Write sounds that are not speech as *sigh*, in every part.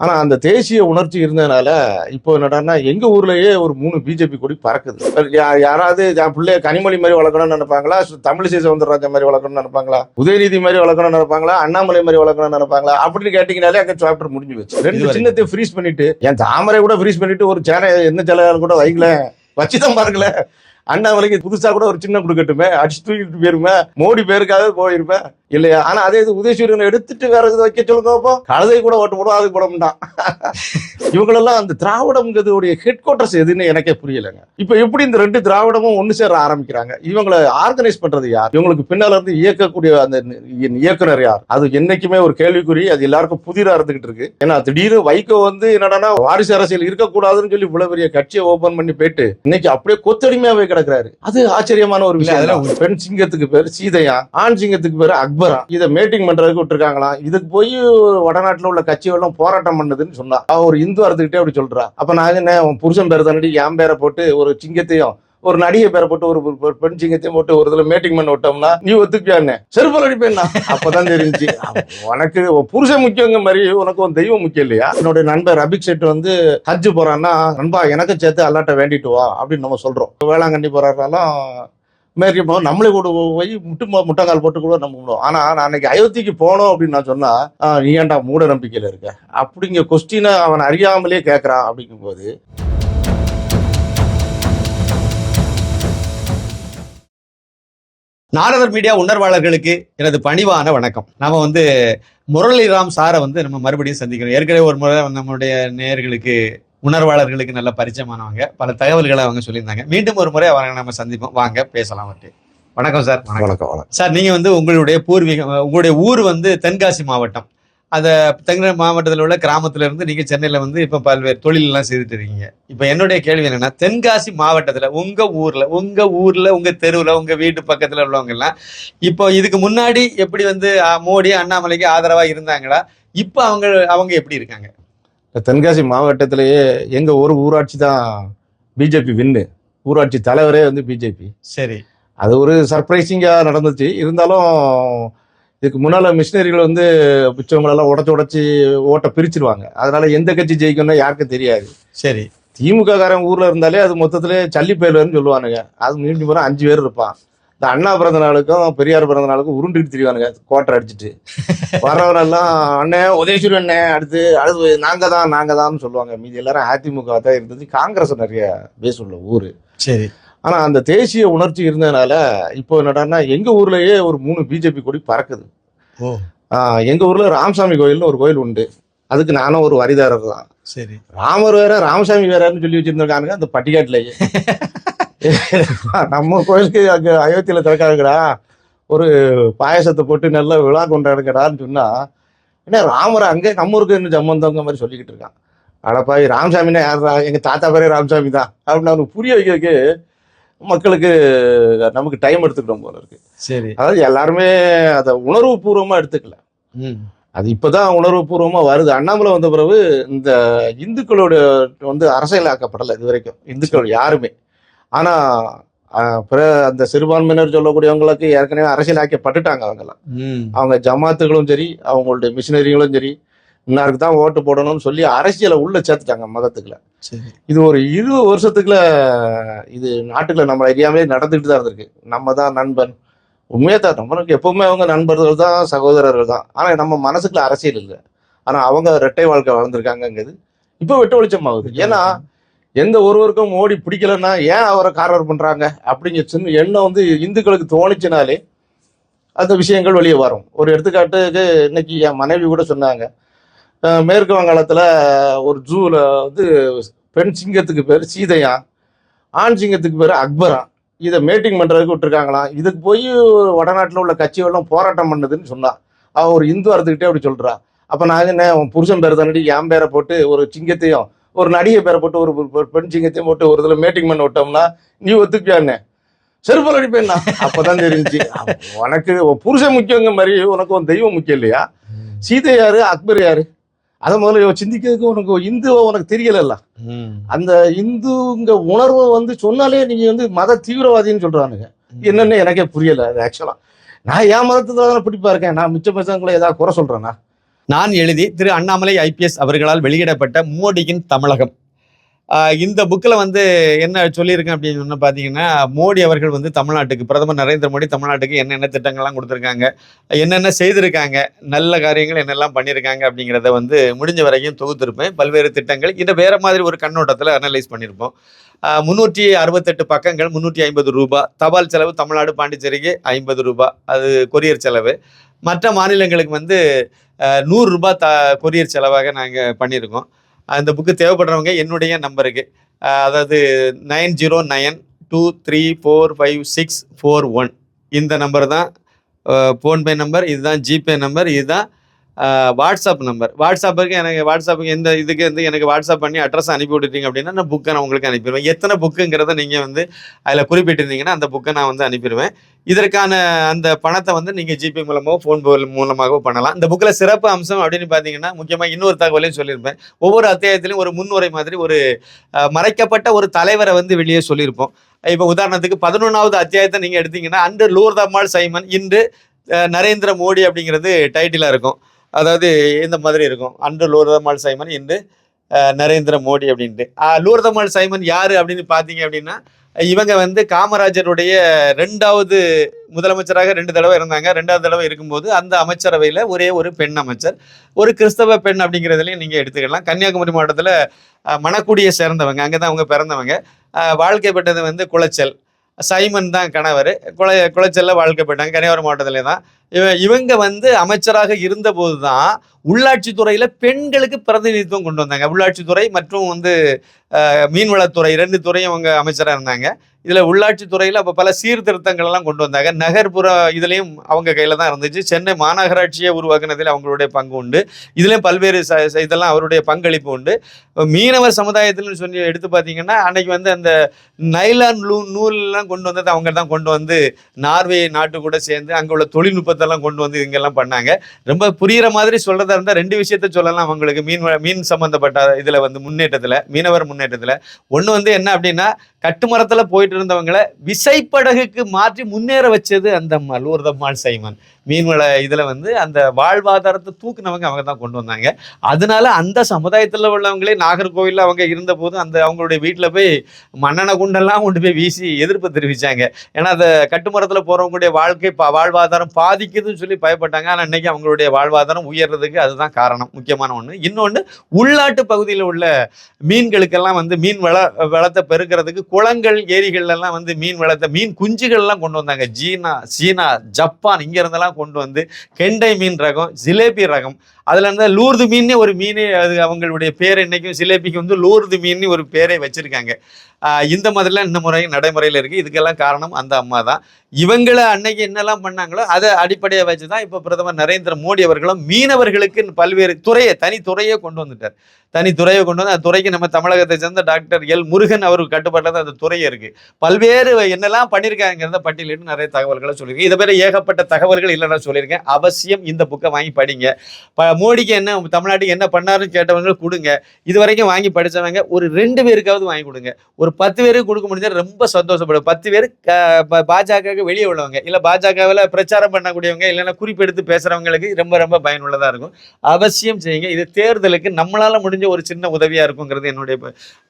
ஆனா அந்த தேசிய உணர்ச்சி இருந்ததுனால இப்போ என்னடான்னா எங்க ஊர்லயே ஒரு மூணு பிஜேபி கொடி பறக்குது. யாராவது என் பிள்ளைய கனிமொழி மாதிரி வளர்க்கணும்னு நினைப்பாங்களா? தமிழிசை சவுந்தரராஜன் மாதிரி வளர்க்கணும்னு நினைப்பாங்களா? உதயநிதி மாதிரி வளர்க்கணும்னு நினைப்பாங்களா? அண்ணாமலை மாதிரி வளர்க்கணும்னு நினைப்பாங்களா? அப்படின்னு கேட்டீங்கனாலே அங்க சாப்டர் முடிஞ்சு வச்சு ரெண்டு. சின்னத்தை ஃப்ரீஸ் பண்ணிட்டு என் தாமரை கூட ஃப்ரீஸ் பண்ணிட்டு ஒரு சேனை என்ன சேனல் கூட வைங்களேன் வச்சுதான் பாருங்களே. அண்ணாமலைக்கு புதுசா கூட ஒரு சின்ன கொடுக்கட்டுமே. அடிச்சு தூக்கிட்டு போயிருமே. மோடி பேருக்காக போயிருப்பேன் இல்லையா? ஆனா அதே இது உதயசூரியனை எடுத்துட்டு வேற எது வைக்க சொல்லுங்க அப்போ. கழுதை கூட ஓட்டு போடும் அது போட மாட்டான் *laughs* இவங்களெல்லாம் அந்த திராவிடம்ங்கிறதுடைய ஹெட் குவார்டர்ஸ் எதுன்னு எனக்கே புரியலைங்க. இப்ப எப்படி இந்த ரெண்டு திராவிடமும் ஒண்ணு சேர ஆரம்பிக்கிறாங்க? இவங்களை ஆர்கனைஸ் பண்றது யார்? இவங்களுக்கு பின்னால இருந்து இயக்கக்கூடிய அந்த இயக்குனர் யார்? அது என்னைக்குமே ஒரு கேள்விக்குறி அது எல்லாருக்கும் புதிரா இருந்துகிட்டு இருக்கு. ஏன்னா திடீர்னு வைகோ வந்து என்னடான்னா வாரிசு அரசியல் இருக்கக்கூடாதுன்னு சொல்லி இவ்வளவு பெரிய கட்சியை ஓபன் பண்ணி போயிட்டு இன்னைக்கு அப்படியே கொத்தடிமையாவே கிடக்குறாரு. அது ஆச்சரியமான ஒரு விஷயம். பெண் சிங்கத்துக்கு பேர் சீதையா ஆண் சிங்கத்துக்கு பேர் அக்பரா. இதை மீட்டிங் பண்றதுக்கு விட்டுருக்காங்களா? இதுக்கு போய் வடநாட்டுல உள்ள கட்சிகளும் போராட்டம் பண்ணுதுன்னு சொன்னா அவர் ஒரு இந்து அறுத்துக்கிட்டே அப்படி சொல்றா. அப்ப நான் என்ன உன் புருஷன் பேர் தானடி என் பேரை போட்டு ஒரு சிங்கத்தையும் ஒரு நடிகை பேரை போட்டு ஒரு பெண் சிங்கத்தையும் போட்டு ஒரு இதுல மீட்டிங் பண்ண விட்டோம்னா நீ ஒத்துக்கியான்னு செருப்பல் அடிப்பேன் அப்பதான் தெரிஞ்சு. உனக்கு புருஷன் முக்கியங்க மாதிரி உனக்கு ஒரு தெய்வம் முக்கியம் இல்லையா? என்னோட நண்பர் அபிக் செட் வந்து ஹஜ் போறான்னா நண்பா எனக்கு சேர்த்து அல்லாட்ட வேண்டிட்டு வா அப்படின்னு நம்ம சொல்றோம். வேளாங்கண்ணி போறாருனாலும் மேரி போவோம் நம்மளே கூட போய் முட்டு மு- முட்டங்கால் போட்டு கூட நம்ம கும்பிடுவோம் ஆனா நான் அன்னைக்கு அயோத்திக்கு போனோம் அப்படின்னு நான் சொன்னா நீ ஏன்டா மூட நம்பிக்கையில இருக்க? அப்படிங்க கொஸ்டினை அவன் அறியாமலே கேட்கறான் அப்படிங்கும்போது நாரதர் மீடியா உணர்வாளர்களுக்கு எனது பணிவான வணக்கம். நாம வந்து முரளிராம் சாரை வந்து நம்ம மறுபடியும் சந்திக்கிறோம். ஏற்கனவே ஒரு முறை நம்மளுடைய நேயர்களுக்கு உணர்வாளர்களுக்கு நல்ல பரிச்சயமானவங்க. பல தகவல்களை அவங்க சொல்லியிருந்தாங்க. மீண்டும் ஒரு முறை அவங்க நம்ம சந்திப்போம். வாங்க பேசலாம் அவர்கிட்ட. வணக்கம் சார். வணக்கம். சார் நீங்க வந்து உங்களுடைய பூர்வீகம் உங்களுடைய ஊர் வந்து தென்காசி மாவட்டம். அந்த தென்காசி மாவட்டத்தில் உள்ள கிராமத்துல இருந்து நீங்க சென்னையில வந்து இப்ப பல்வேறு தொழில் எல்லாம் செய்துட்டு இருக்கீங்க. இப்ப என்னுடைய கேள்வி என்னன்னா தென்காசி மாவட்டத்துல உங்க ஊர்ல உங்க ஊர்ல உங்க தெருவுல உங்க வீட்டு பக்கத்துல உள்ளவங்க எல்லாம் இப்போ இதுக்கு முன்னாடி எப்படி வந்து மோடி அண்ணாமலைக்கு ஆதரவா இருந்தாங்களா? இப்ப அவங்க அவங்க எப்படி இருக்காங்க? தென்காசி மாவட்டத்திலேயே எங்க ஒரு ஊராட்சி தான் பிஜேபி வின்னு. ஊராட்சி தலைவரே வந்து பிஜேபி சரி. அது ஒரு சர்ப்ரைசிங்கா நடந்துச்சு. இருந்தாலும் இதுக்கு முன்னால மிஷினரிகள் வந்து மிச்சவங்களெல்லாம் உடச்சு உடச்சி ஓட்டை பிரிச்சிருவாங்க. அதனால எந்த கட்சி ஜெயிக்கணும்னு யாருக்கும் தெரியாது. சரி. திமுக காரன் ஊர்ல இருந்தாலே அது மொத்தத்திலே சல்லி பயலுன்னு சொல்லுவானுங்க. அது மீண்டும் அஞ்சு பேர் இருப்பான். இந்த அண்ணா பிறந்த நாளுக்கும் பெரியார் பிறந்த நாளுக்கும் உருண்டுட்டு திரிவானுங்க கோட்டை அடிச்சிட்டு. வர்றவரெல்லாம் அண்ணே உதயசூரி அண்ணே அடுத்து அடுத்து நாங்க தான் நாங்க தான் சொல்லுவாங்க. மீதி எல்லாரும் அதிமுக தான் இருந்தது. காங்கிரஸ் நிறைய பேஸ் உள்ள ஊரு. சரி. ஆனா அந்த தேசிய உணர்ச்சி இருந்ததுனால இப்போ என்னடான்னா எங்க ஊர்லயே ஒரு மூணு பிஜேபி கொடி பறக்குது. எங்க ஊர்ல ராமசாமி கோயில்னு ஒரு கோயில் உண்டு. அதுக்கு நானும் ஒரு வரிதாரர் தான். சரி. ராமர் வேற ராமசாமி வேறன்னு சொல்லி வச்சிருந்திருக்கானுங்க அந்த பட்டிக்காட்டுலயே. *laughs* நம்ம கோயிலுக்கு அங்க அயோத்தியில திறக்காதுங்கடா. ஒரு பாயசத்தை போட்டு நல்லா விழா கொண்டாடுங்கடான்னு சொன்னா என்ன ராமர் அங்கே நம்ம ஊருக்கு என்ன சம்பந்தங்க மாதிரி சொல்லிக்கிட்டு இருக்கான். அடப்பாய் ராமசாமின்னா யாரா எங்க தாத்தா பேரே ராமசாமி தான். அப்படின்னு அவனுக்கு புரிய வைக்கிறதுக்கு மக்களுக்கு நமக்கு டைம் எடுத்துக்கிட்டோம் போல இருக்கு. சரி. அதாவது எல்லாருமே அதை உணர்வு பூர்வமா எடுத்துக்கல. அது இப்பதான் உணர்வு பூர்வமா வருது. அண்ணாமலை வந்த பிறகு இந்த இந்துக்களோட வந்து அரசியலாக்கப்படலை இது வரைக்கும். இந்துக்கள் யாருமே. ஆனா அஹ், பிற அந்த சிறுபான்மையினர் சொல்லக்கூடியவங்களுக்கு ஏற்கனவே அரசியலாக்கப்பட்டுட்டாங்க அவங்கெல்லாம். அவங்க ஜமாத்துகளும் சரி அவங்களுடைய மிஷினரிகளும் சரி இன்னாருக்கு தான் ஓட்டு போடணும்னு சொல்லி அரசியலை உள்ள சேர்த்துட்டாங்க மதத்துக்குள்ள இது ஒரு இருபது வருஷத்துக்குள்ள இது நாட்டுக்குள்ள நம்ம அறியாமலே நடந்துகிட்டு தான் இருந்திருக்கு. நம்ம தான் நண்பன். உண்மையே தான் நம்மளுக்கு எப்பவுமே அவங்க நண்பர்கள் தான் சகோதரர்கள் தான். ஆனா நம்ம மனசுக்குள்ள அரசியல் இல்லை. ஆனா அவங்க ரெட்டை வாழ்க்கை வாழ்ந்திருக்காங்கங்கிறது இப்போ வெட்ட வெளிச்சம் ஆகுது ஏன்னா எந்த ஒருவருக்கும் மோடி பிடிக்கலன்னா ஏன் அவரை காரர் பண்றாங்க? அப்படிங்கிற சின்ன எண்ணம் வந்து இந்துக்களுக்கு தோணிச்சினாலே அந்த விஷயங்கள் வெளியே வரும். ஒரு எடுத்துக்காட்டுக்கு இன்னைக்கு என் மனைவி கூட சொன்னாங்க. மேற்கு வங்காளத்தில் ஒரு ஜூவில் வந்து பெண் சிங்கத்துக்கு பேர் சீதையா ஆண் சிங்கத்துக்கு பேர் அக்பரா. இதை மீட்டிங் பண்ணுறதுக்கு விட்டுருக்காங்களாம். இதுக்கு போய் வடநாட்டில் உள்ள கட்சிகளும் போராட்டம் பண்ணுதுன்னு சொன்னா. அவன் ஒரு இந்து அறுத்துக்கிட்டே அப்படி சொல்கிறா அப்போ நான் என்ன உன் புருஷன் பேர் தண்ணி என் பேரை போட்டு ஒரு சிங்கத்தையும் ஒரு நடிகை பேரை போட்டு ஒரு பெண் சிங்கத்தையும் போட்டு ஒரு இதுல மீட்டிங் பண்ண விட்டோம்னா நீ ஒத்துக்கியான்னு செருப்பல் அடிப்பேன் அப்பதான் தெரிஞ்சு. உனக்கு உன் புருஷன் முக்கியங்க மாதிரி உனக்கு உன் தெய்வம் முக்கியம் இல்லையா? சீதை யாரு? அக்பர் யாரு? அதை முதல்ல சிந்திக்கிறதுக்கு உனக்கு இந்துவ உனக்கு தெரியலல்ல. அந்த இந்துங்க உணர்வை வந்து சொன்னாலே நீங்க வந்து மத தீவிரவாதின்னு சொல்றானுங்க. என்னன்னு எனக்கே புரியல அது ஆக்சுவலா நான் என் மதத்தை தானே பிடிப்பா இருக்கேன்? நான் மிச்ச பசங்களை ஏதாவது குறை சொல்றேனா? நான் எழுதி திரு அண்ணாமலை ஐபிஎஸ் அவர்களால் வெளியிடப்பட்ட மோடியின் தமிழகம். இந்த புக்கில் வந்து என்ன சொல்லியிருக்கேன் அப்படின்னு சொன்ன பார்த்தீங்கன்னா மோடி அவர்கள் வந்து தமிழ்நாட்டுக்கு பிரதமர் நரேந்திர மோடி தமிழ்நாட்டுக்கு என்னென்ன திட்டங்கள்லாம் கொடுத்துருக்காங்க என்னென்ன செய்திருக்காங்க நல்ல காரியங்கள் என்னெல்லாம் பண்ணியிருக்காங்க அப்படிங்கிறத வந்து முடிஞ்ச வரைக்கும் தொகுத்திருப்பேன். பல்வேறு திட்டங்கள். இதை வேற மாதிரி ஒரு கண்ணோட்டத்தில் அனலைஸ் பண்ணியிருப்போம். முந்நூற்றி அறுபத்தெட்டு பக்கங்கள் முந்நூற்றி ஐம்பது ரூபா தபால் செலவு தமிழ்நாடு பாண்டிச்சேரிக்கு ஐம்பது ரூபா அது கொரியர் செலவு. மற்ற மாநிலங்களுக்கு வந்து நூறு ரூபாய் த கொரியர் செலவாக நாங்கள் பண்ணியிருக்கோம். அந்த புக்கு தேவைப்படுறவங்க என்னுடைய நம்பருக்கு அதாவது nine zero nine two three four five six four one. இந்த நம்பர் தான் ஃபோன்பே நம்பர் இதுதான் ஜிபே நம்பர் இதுதான் வாட்ஸ்அப் நம்பர். வாட்ஸ்அப்புக்கு எனக்கு வாட்ஸ்அப்புக்கு எந்த இதுக்கு வந்து எனக்கு வாட்ஸ்அப் பண்ணி அட்ரஸ் அனுப்பி விட்டுட்டீங்க அப்படின்னா நான் புக்கை நான் உங்களுக்கு அனுப்பிடுவேன். எத்தனை புக்குங்கிறத நீங்கள் வந்து அதில் குறிப்பிட்டிருந்தீங்கன்னா அந்த புக்கை நான் வந்து அனுப்பிடுவேன். இதற்கான அந்த பணத்தை வந்து நீங்கள் ஜிபே மூலமாகவோ ஃபோன்பே மூலமாகவோ பண்ணலாம். இந்த புக்கில் சிறப்பு அம்சம் அப்படின்னு பார்த்தீங்கன்னா முக்கியமாக இன்னொரு தகவலையும் சொல்லியிருப்பேன். ஒவ்வொரு அத்தியாயத்திலையும் ஒரு முன்னுரை மாதிரி ஒரு மறைக்கப்பட்ட ஒரு தலைவரை வந்து வெளியே சொல்லியிருப்போம். இப்போ உதாரணத்துக்கு பதினொன்றாவது அத்தியாயத்தை நீங்கள் எடுத்தீங்கன்னா அன்று லூர்தம்மாள் சைமன் இன்று நரேந்திர மோடி அப்படிங்கிறது டைட்டிலாக இருக்கும். அதாவது இந்த மாதிரி இருக்கும். அன்று லூர்தம்மாள் சைமன் இன்று நரேந்திர மோடி அப்படின்ட்டு. லூர்தமால் லூர்தம்மாள் சைமன் யார் அப்படின்னு பார்த்தீங்க அப்படின்னா இவங்க வந்து காமராஜருடைய ரெண்டாவது முதலமைச்சராக ரெண்டு தடவை இருந்தாங்க. ரெண்டாவது தடவை இருக்கும்போது அந்த அமைச்சரவையில் ஒரே ஒரு பெண் அமைச்சர். ஒரு கிறிஸ்தவ பெண் அப்படிங்கிறதுலையும் நீங்கள் எடுத்துக்கலாம். கன்னியாகுமரி மாவட்டத்தில் மணக்குடியை சேர்ந்தவங்க அங்கே தான் அவங்க பிறந்தவங்க. வாழ்க்கை வாழ்க்கைப்பட்டது வந்து குளச்சல். சைமன் தான் கணவர். குள குளச்சல்ல வாழ்க்கைப்பட்டாங்க கன்னியாகுமரி மாவட்டத்திலே தான் இவங்க வந்து அமைச்சராக இருந்தபோது தான் உள்ளாட்சித்துறையில் பெண்களுக்கு பிரதிநிதித்துவம் கொண்டு வந்தாங்க. உள்ளாட்சித்துறை மற்றும் வந்து மீன்வளத்துறை ரெண்டு துறையும் அவங்க அமைச்சராக இருந்தாங்க. இதில் உள்ளாட்சித்துறையில் அப்போ பல சீர்திருத்தங்கள் எல்லாம் கொண்டு வந்தாங்க. நகர்ப்புற இதுலேயும் அவங்க கையில் தான் இருந்துச்சு. சென்னை மாநகராட்சியை உருவாக்குனதில் அவங்களுடைய பங்கு உண்டு. இதுலேயும் பல்வேறு ச இதெல்லாம் அவருடைய பங்களிப்பு உண்டு. மீனவர் சமுதாயத்தில்னு சொல்லி எடுத்து பார்த்தீங்கன்னா அன்னைக்கு வந்து அந்த நைலான் நூ நூல்லாம் கொண்டு வந்தது அவங்க தான் கொண்டு வந்து நார்வே நாட்டு கூட சேர்ந்து அங்கே உள்ள தொழில்நுட்பத்தெல்லாம் கொண்டு வந்து இங்கெல்லாம் பண்ணாங்க. ரொம்ப புரிகிற மாதிரி சொல்கிறதா இருந்தால் ரெண்டு விஷயத்த சொல்லலாம் அவங்களுக்கு. மீன் மீன் சம்மந்தப்பட்ட இதில் வந்து முன்னேற்றத்தில் மீனவர் முன்னேற்றத்தில். ஒன்று வந்து என்ன அப்படின்னா கட்டுமரத்தில் போயிட்டு இருந்தவங்களை விசைப்படகுக்கு மாற்றி முன்னேற வச்சது அந்த மலூர்தம்மாள் சைமன். மீன்வள இதில் வந்து அந்த வாழ்வாதாரத்தை தூக்குனவங்க அவங்க தான் கொண்டு வந்தாங்க. அதனால அந்த சமுதாயத்தில் உள்ளவங்களே நாகர்கோவிலில் அவங்க இருந்தபோது அந்த அவங்களுடைய வீட்டில் போய் மன்னனை குண்டெல்லாம் கொண்டு போய் வீசி எதிர்ப்பு தெரிவித்தாங்க ஏன்னா அந்த கட்டுமரத்தில் போகிறவங்களுடைய வாழ்க்கை பா வாழ்வாதாரம் அடிக்குதுன்னு சொல்லி பயப்பட்டாங்க. ஆனால் இன்னைக்கு அவங்களுடைய வாழ்வாதாரம் உயர்றதுக்கு அதுதான் காரணம் முக்கியமான ஒன்று இன்னொன்று உள்நாட்டு பகுதியில் உள்ள மீன்களுக்கெல்லாம் வந்து மீன் வள வளத்தை பெருக்கிறதுக்கு குளங்கள் ஏரிகள்ல எல்லாம் வந்து மீன் வளத்தை மீன் குஞ்சுகள் எல்லாம் கொண்டு வந்தாங்க. சீனா சீனா ஜப்பான் இங்கேருந்தெல்லாம் கொண்டு வந்து கெண்டை மீன் ரகம் ஜிலேபி ரகம் அதில் இருந்த லூர்து மீன்னே ஒரு மீனே அது அவங்களுடைய பேர் இன்னைக்கும் சிலேபிக்கு வந்து லூர்து மீன்னு ஒரு பேரை வச்சுருக்காங்க. இந்த மாதிரிலாம் இந்த முறை நடைமுறையில் இருக்குது இதுக்கெல்லாம் காரணம் அந்த அம்மா தான். இவங்களை அன்னைக்கு என்னெல்லாம் பண்ணாங்களோ அதை அடிப்படையாக வச்சு தான் இப்போ பிரதமர் நரேந்திர மோடி அவர்களும் மீனவர்களுக்கு பல்வேறு துறையை தனி துறையை கொண்டு வந்துட்டார். தனி துறையை கொண்டு வந்து அந்த துறைக்கு நம்ம தமிழகத்தை சேர்ந்த டாக்டர் எல் முருகன் அவருக்கு கட்டுப்பாட்டில் தான் அந்த துறை இருக்கு. பல்வேறு என்னெல்லாம் பண்ணியிருக்காங்கிறத பட்டியலிட்டு நிறைய தகவல்களை சொல்லியிருக்கேன். இதை பேர் ஏகப்பட்ட தகவல்கள் இல்லைன்னா சொல்லியிருக்கேன். அவசியம் இந்த புக்கை வாங்கி படிங்க. ப- மோடிக்கு என்ன தமிழ்நாட்டுக்கு என்ன பண்ணாருன்னு கேட்டவங்க கொடுங்க. இது வரைக்கும் வாங்கி படிச்சவங்க ஒரு ரெண்டு பேருக்காவது வாங்கி கொடுங்க. ஒரு பத்து பேருக்கு கொடுக்க முடிஞ்சால் ரொம்ப சந்தோஷப்படும். பத்து பேர் பாஜகவுக்கு வெளியே உள்ளவங்க இல்லை பாஜகவில் பிரச்சாரம் பண்ணக்கூடியவங்க இல்லைன்னா குறிப்பெடுத்து பேசுகிறவங்களுக்கு ரொம்ப ரொம்ப பயனுள்ளதாக இருக்கும். அவசியம் செய்யுங்க. இது தேர்தலுக்கு நம்மளால் முடிஞ்ச ஒரு சின்ன உதவியா இருக்குங்கிறது என்னுடைய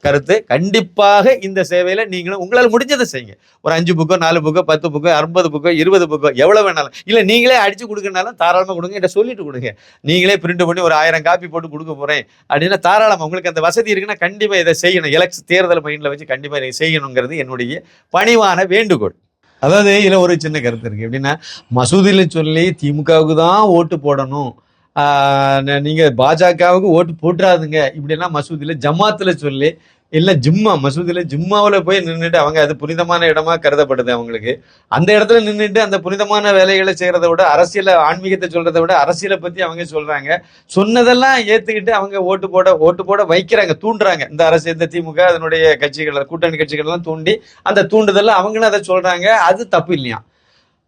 கருத்து. கண்டிப்பாக இந்த சேவையில நீங்களும் உங்களால் முடிஞ்சதை செய்யுங்க. ஒரு அஞ்சு புக்கோ நாலு புக்கோ பத்து புக்கோ அறுபது புக்கோ இருபது புக்கோ எவ்வளவு வேணாலும். இல்ல நீங்களே அடிச்சு கொடுக்கறனாலும் தாராளமா கொடுங்க என்கிட்ட சொல்லிட்டு கொடுங்க. நீங்களே பிரிண்ட் பண்ணி ஒரு ஆயிரம் காப்பி போட்டு கொடுக்க போறேன். அப்படின்னா தாராளமா உங்களுக்கு அந்த வசதி இருக்குன்னா கண்டிப்பா இதை செய்யணும். எலக்ஷன் தேர்தல் மைண்ட்ல வச்சு கண்டிப்பா இதை செய்யணுங்கிறது என்னுடைய பணிவான வேண்டுகோள். அதாவது இதில் ஒரு சின்ன கருத்து இருக்கு. எப்படின்னா மசூதியில சொல்லி திமுகவுக்கு தான் ஓட்டு போடணும். நீங்கள் நீங்க பாஜகவுக்கு ஓட்டு போட்டுறாதுங்க. இப்படின்னா மசூதியில ஜமாத்துல சொல்லி இல்ல ஜிம்மா மசூதியில ஜிம்மாவில் போய் நின்றுட்டு அவங்க அது புனிதமான இடமா கருதப்படுது அவங்களுக்கு. அந்த இடத்துல நின்றுட்டு அந்த புனிதமான வேலைகளை செய்கிறத விட அரசியல ஆன்மீகத்தை சொல்றதை விட அரசியலை பத்தி அவங்க சொல்றாங்க. சொன்னதெல்லாம் ஏத்துக்கிட்டு அவங்க ஓட்டு போட ஓட்டு போட வைக்கிறாங்க தூண்டுறாங்க. இந்த அரசு இந்த திமுக அதனுடைய கட்சிகள் கூட்டணி கட்சிகள் எல்லாம் தூண்டி அந்த தூண்டுதலில் அவங்களும் அதை சொல்றாங்க. அது தப்பு இல்லையா?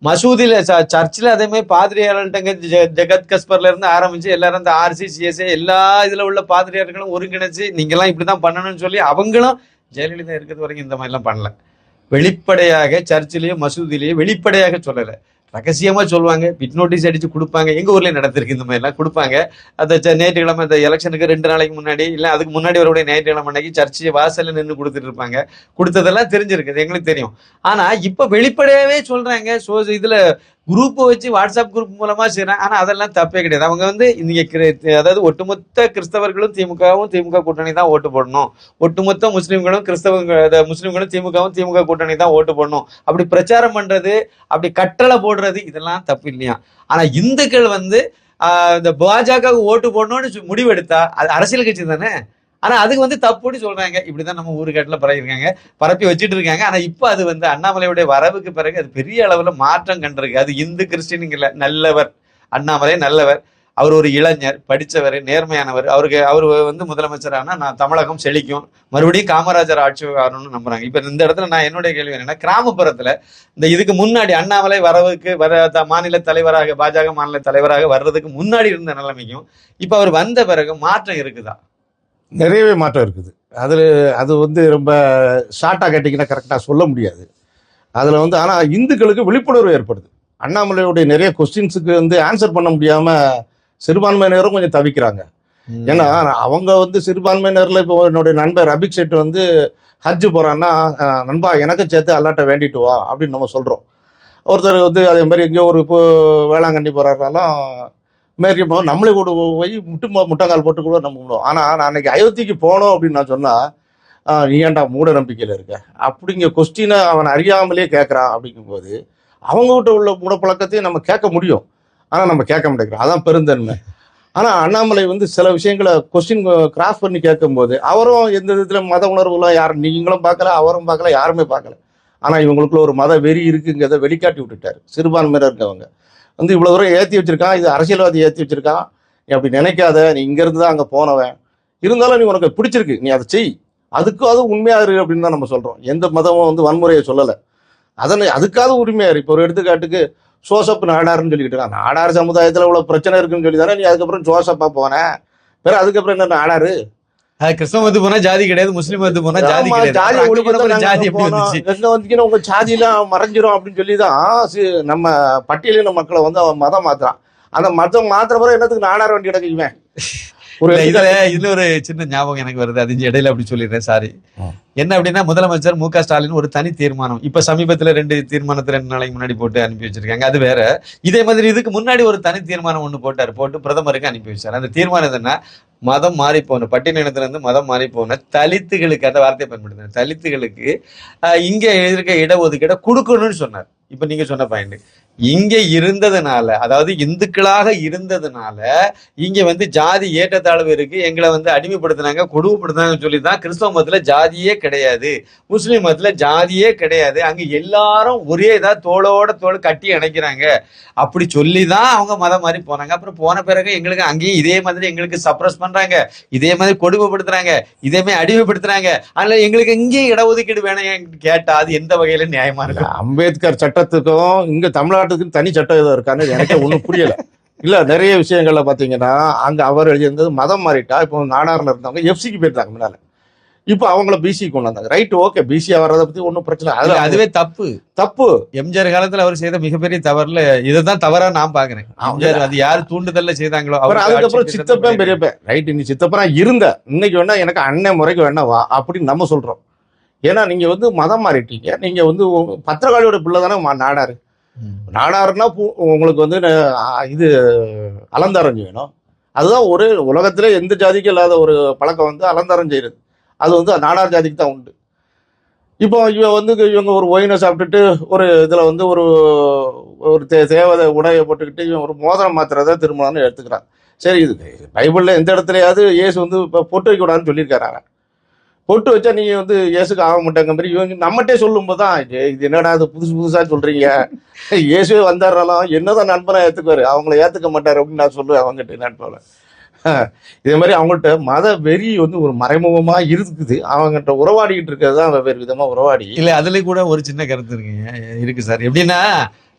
மசூதியில ச- சர்ச்சில் அதே மாதிரி பாதிரியார்கள்ட்டங்க ஜெ- ஜெகத் கஸ்பர்ல இருந்து ஆரம்பிச்சு எல்லாரும் இந்த ஆர்சி சிஎஸ்ஏ எல்லா இதுல உள்ள பாதிரியார்களும் ஒருங்கிணைச்சு இப்படி இப்படிதான் பண்ணணும்னு சொல்லி அவங்களும் ஜெயலலிதா இருக்கிறது வரைக்கும் இந்த மாதிரிலாம் பண்ணல. வெளிப்படையாக சர்ச்சிலேயும் மசூதிலேயும் வெளிப்படையாக சொல்லலை. ரகசியமா சொல்லுவாங்க. பிட் நோட்டீஸ் அடிச்சு கொடுப்பாங்க. எங்க ஊர்லயே நடந்திருக்கு இந்த மாதிரி எல்லாம் கொடுப்பாங்க. அந்த ஞாயிற்றுக்கிழமை அந்த எலெக்ஷனுக்கு ரெண்டு நாளைக்கு முன்னாடி இல்ல அதுக்கு முன்னாடி வரக்கூடிய ஞாயிற்றுக்கிழமை அன்னைக்கு சர்ச்சை வாசல்ல நின்று கொடுத்துட்டு இருப்பாங்க. கொடுத்ததெல்லாம் தெரிஞ்சிருக்கு எங்களுக்கு தெரியும். ஆனா இப்ப வெளிப்படையாவே சொல்றாங்க. சோ இதுல குரூப்பை வச்சு வாட்ஸ்அப் குரூப் மூலமா செய்யறாங்க ஆனா அதெல்லாம் தப்பே கிடையாது. அவங்க வந்து நீங்க அதாவது ஒட்டுமொத்த கிறிஸ்தவர்களும் திமுகவும் திமுக கூட்டணி தான் ஓட்டு போடணும். ஒட்டுமொத்த முஸ்லீம்களும் கிறிஸ்தவங்க முஸ்லீம்களும் திமுகவும் திமுக கூட்டணி தான் ஓட்டு போடணும். அப்படி பிரச்சாரம் பண்றது அப்படி கட்டளை போடுறது இதெல்லாம் தப்பு இல்லையா? ஆனா இந்துக்கள் வந்து இந்த பாஜக ஓட்டு போடணும்னு முடிவெடுத்தா அது அரசியல் கட்சி தானே? ஆனா அதுக்கு வந்து தப்புன்னு சொல்றாங்க. இப்படிதான் நம்ம ஊருக்காட்டுல பரவிருக்காங்க பரப்பி வச்சுட்டு இருக்காங்க ஆனா இப்ப அது வந்து அண்ணாமலையுடைய வரவுக்கு பிறகு அது பெரிய அளவுல மாற்றம் கண்டிருக்கு. அது இந்து கிறிஸ்டினுங்கள நல்லவர். அண்ணாமலை நல்லவர். அவர் ஒரு இளைஞர் படித்தவர் நேர்மையானவர். அவருக்கு அவர் வந்து முதலமைச்சர் நான் தமிழகம் செழிக்கும். மறுபடியும் காமராஜர் ஆட்சி வரணும்னு நம்புறாங்க. இப்போ இந்த இடத்துல நான் என்னுடைய கேள்வி என்னன்னா கிராமப்புறத்தில் இந்த இதுக்கு முன்னாடி அண்ணாமலை வரவுக்கு வர த- மாநில தலைவராக பாஜக மாநில தலைவராக வர்றதுக்கு முன்னாடி இருந்த நிலைமைக்கும் இப்போ அவர் வந்த பிறகு மாற்றம் இருக்குதா? நிறையவே மாற்றம் இருக்குது. அதில் அது வந்து ரொம்ப ஷார்ட்டாக கேட்டிங்கன்னா கரெக்டாக சொல்ல முடியாது. அதில் வந்து ஆனால் இந்துக்களுக்கு விழிப்புணர்வு ஏற்படுது. அண்ணாமலையுடைய நிறைய கொஸ்டின்ஸுக்கு வந்து ஆன்சர் பண்ண முடியாமல் சிறுபான்மையினரும் கொஞ்சம் தவிக்கிறாங்க. ஏன்னா அவங்க வந்து சிறுபான்மையினரில் இப்போ என்னுடைய நண்பர் அபிக் செட் வந்து ஹஜ் போகிறான்னா நண்பா எனக்கும் சேர்த்து அல்லாட்ட வேண்டிட்டு வா அப்படின்னு நம்ம சொல்கிறோம் ஒருத்தர் வந்து அதே மாதிரி எங்கேயோ ஒரு இப்போ வேளாங்கண்ணி போகிறாருனாலும் மாரி இப்போ நம்மளே கூட போய் முட்டு முட்டங்கால் போட்டு கூட நம்ம கும்பிடுவோம் ஆனால் நான் அன்னைக்கு அயோத்திக்கு போனோம் அப்படின்னு நான் சொன்னால் நீ ஏன்டா மூட நம்பிக்கையில் இருக்க? அப்படிங்கிற கொஸ்டினை அவன் அறியாமலே கேட்குறான் அப்படிங்கும்போது அவங்ககிட்ட உள்ள மூடப்பழக்கத்தையும் நம்ம கேட்க முடியும். ஆனால் நம்ம கேட்க மாட்டேங்கிறோம். அதான் பெருந்தன்மை. ஆனால் அண்ணாமலை வந்து சில விஷயங்களை கொஸ்டின் கிராஸ் பண்ணி கேட்கும்போது அவரும் எந்த விதத்தில் மத உணர்வுலாம் யாரும் நீங்களும் பார்க்கல அவரும் பார்க்கல யாருமே பார்க்கல. ஆனால் இவங்களுக்குள்ள ஒரு மத வெறி இருக்குங்கிறத வெளிக்காட்டி விட்டுட்டாரு. சிறுபான்மையினர் இருக்கவங்க. வந்து இவ்வளோ தூரம் ஏற்றி வச்சுருக்கான் இது அரசியல்வாதி ஏற்றி வச்சிருக்கான். நீ அப்படி நினைக்காத நீ இங்கேருந்து தான் அங்கே போனவன். இருந்தாலும் நீ உனக்கு பிடிச்சிருக்கு நீ அதை செய். அதுக்கும் அது உண்மையாக இரு அப்படின்னு தான் நம்ம சொல்கிறோம் எந்த மதமும் வந்து வன்முறையை சொல்லலை. அதனை அதுக்காக உரிமையாக இரு இப்போ ஒரு எடுத்துக்காட்டுக்கு சோசப் நாடார்னு சொல்லிக்கிட்டு இருக்கான். நாடார் சமுதாயத்தில் இவ்வளோ பிரச்சனை இருக்குன்னு சொல்லி தானே நீ அதுக்கப்புறம் ஜோசப்பாக போனேன் பிற அதுக்கப்புறம் என்ன நாடாரு? கிறிஸ்தவ மதத்து போனா ஜாதி கிடையாது முஸ்லீம் மதத்து போனா ஜாதி கிடையாது. ஜாதி ஒழிப்பு ஜாதி எப்படி. வந்துச்சு? எங்க வந்தீங்கன்னா உங்க ஜாதியெல்லாம் மறைஞ்சிரும் அப்படின்னு சொல்லி தான் நம்ம பட்டியலின மக்களை வந்து அவன் மதம் மாத்துறான். அந்த மதம் மாத்திர பிறகு என்னத்துக்கு நாடார் வண்டி கிடக்குவேன் ஒரு இதுல இதுல ஒரு சின்ன ஞாபகம் எனக்கு வருது அது இடையில அப்படி சொல்லிடுறேன் சாரி. என்ன அப்படின்னா முதலமைச்சர் மு க ஸ்டாலின் ஒரு தனி தீர்மானம். இப்ப சமீபத்துல ரெண்டு தீர்மானத்தை ரெண்டு நாளைக்கு முன்னாடி போட்டு அனுப்பி வச்சிருக்காங்க அது வேற. இதே மாதிரி இதுக்கு முன்னாடி ஒரு தனி தீர்மானம் ஒண்ணு போட்டாரு போட்டு பிரதமருக்கு அனுப்பி வச்சார். அந்த தீர்மானம் என்னன்னா மதம் மாறி போன பட்டியலினத்துல இருந்து மதம் மாறி போன தலித்துகளுக்கு அந்த வார்த்தையை பயன்படுத்தினார் தலித்துகளுக்கு இங்கே இங்க இருக்க இடஒதுக்கீடை கொடுக்கணும்னு சொன்னார். இப்ப நீங்க சொன்ன பாயிண்ட் இங்க இருந்ததுனால அதாவது இந்துக்களாக இருந்ததுனால இங்க வந்து ஜாதி ஏற்றத்தாழ்வு இருக்கு எங்களை வந்து அடிமைப்படுத்தினாங்க கொடுமைப்படுத்தினாங்கன்னு சொல்லி தான் கிறிஸ்தவ மதத்துல ஜாதியே கிடையாது. முஸ்லீம் மதத்துல ஜாதியே கிடையாது. அங்க எல்லாரும் ஒரே இதாக தோளோட தோல் கட்டி அணைக்கிறாங்க. அப்படி சொல்லி தான் அவங்க மதம் மாதிரி போனாங்க. அப்புறம் போன பிறகு எங்களுக்கு அங்கேயும் இதே மாதிரி எங்களுக்கு சப்ரஸ் பண்றாங்க. இதே மாதிரி கொடுமைப்படுத்துறாங்க. இதே மாதிரி அடிமைப்படுத்துறாங்க. அதனால எங்களுக்கு இங்கேயும் இடஒதுக்கீடு வேணும் கேட்டா அது எந்த வகையில நியாயமா இருக்கு அம்பேத்கர் சட்டத்துக்கும் இங்க தமிழ்நாட்டுக்கும் தனி சட்டம் ஏதோ இருக்கான்னு எனக்கே ஒன்றும் புரியல. இல்ல நிறைய விஷயங்கள்ல பாத்தீங்கன்னா அங்க அவர் எழுதியிருந்தது மதம் மாறிட்டா இப்போ நாடார்ல இருந்தவங்க எஃப்சிக்கு போயிருந்தாங்க முன்னால. இப்போ அவங்கள பிசி கொண்டு வந்தாங்க. ரைட் ஓகே பிசியா வர்றதை பத்தி ஒன்றும் பிரச்சனை. அதுல அதுவே தப்பு. தப்பு. எம்ஜிஆர் காலத்துல அவர் செய்த மிகப்பெரிய தவறுல இதுதான் தவறா நான் பாக்குறேன். எம்ஜிஆர் அது யார் தூண்டுதல்ல செய்தாங்களோ அவருக்கு அதுக்கப்புறம் சித்தப்பன். பெரியப்பன் ரைட் நீ சித்தப்பனா இருந்த. இன்னைக்கு வேணா எனக்கு அண்ணன் முறைக்கு வேணா வா அப்படின்னு நம்ம சொல்றோம். ஏன்னா நீங்க வந்து மதம் மாறிட்டீங்க. நீங்க வந்து பத்திரகாளியோட பிள்ளை தானே நாடாரு. நாடாருன்னா உங்களுக்கு வந்து இது அலந்தாரம் செய்யணும். அதுதான் ஒரு உலகத்திலே எந்த ஜாதிக்கும் இல்லாத ஒரு பழக்கம் வந்து அலந்தாரம் செய்யறது. அது வந்து நாடார் ஜாதிக்கு தான் உண்டு. இப்போ இவன் வந்து இவங்க ஒரு ஒயினை சாப்பிட்டுட்டு ஒரு இதில் வந்து ஒரு ஒரு தே தேவதை உடையை போட்டுக்கிட்டு இவன் ஒரு மோதிரம் மாத்திரதை திருமணம்னு எடுத்துக்கிறான். சரி இது பைபிளில் எந்த இடத்துலயாவது இயேசு வந்து இப்போ பொட்டு வைக்கக்கூடாதுன்னு சொல்லியிருக்காரு. பொட்டு வச்சா நீங்க வந்து இயேசுக்கு ஆக மாட்டாங்க மாதிரி இவங்க நம்மகிட்டே சொல்லும்போது தான் இது என்னடா இது புதுசு புதுசா சொல்றீங்க? இயேசுவே வந்தாராலும் என்னதான் நண்பனா ஏத்துக்குவாரு? அவங்கள ஏத்துக்க மாட்டாரு அப்படின்னு நான் சொல்லுவேன் அவங்ககிட்ட நண்பனை. இதே மாதிரி அவங்கள்ட்ட மத வெறி வந்து ஒரு மறைமுகமா இருக்குது. அவங்ககிட்ட உறவாடிக்கிட்டு இருக்கிறது தான் வெவ்வேறு விதமா உறவாடி. இல்ல அதுல கூட ஒரு சின்ன கருத்து இருக்குங்க. இருக்கு சார். எப்படின்னா